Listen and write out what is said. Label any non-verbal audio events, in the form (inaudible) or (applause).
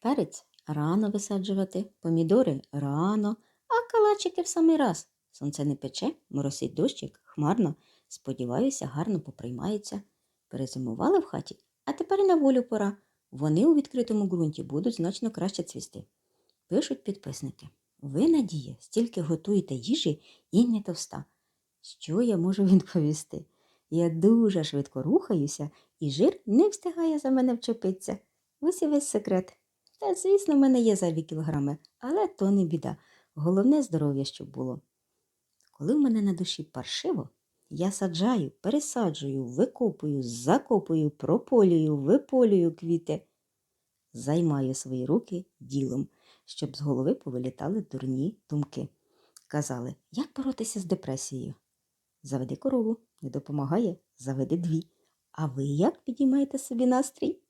Перець рано висаджувати, помідори рано, а калачики в самий раз. Сонце не пече, моросить дощик, хмарно. Сподіваюся, гарно поприймаються. Перезимували в хаті, а тепер і на волю пора. Вони у відкритому ґрунті будуть значно краще цвісти. Пишуть підписники. Ви, Надія, стільки готуєте їжі і не товста. Що я можу (laughs) відповісти? Я дуже швидко рухаюся, і жир не встигає за мене вчепитися. Ось і весь секрет. Та, звісно, в мене є зайві кілограми, але то не біда. Головне здоров'я, щоб було. Коли в мене на душі паршиво, я саджаю, пересаджую, викопую, закопую, прополюю, виполюю квіти. Займаю свої руки ділом, щоб з голови повилітали дурні думки. Казали, як боротися з депресією? Заведи корову, не допомагає, заведи дві. А ви як підіймаєте собі настрій?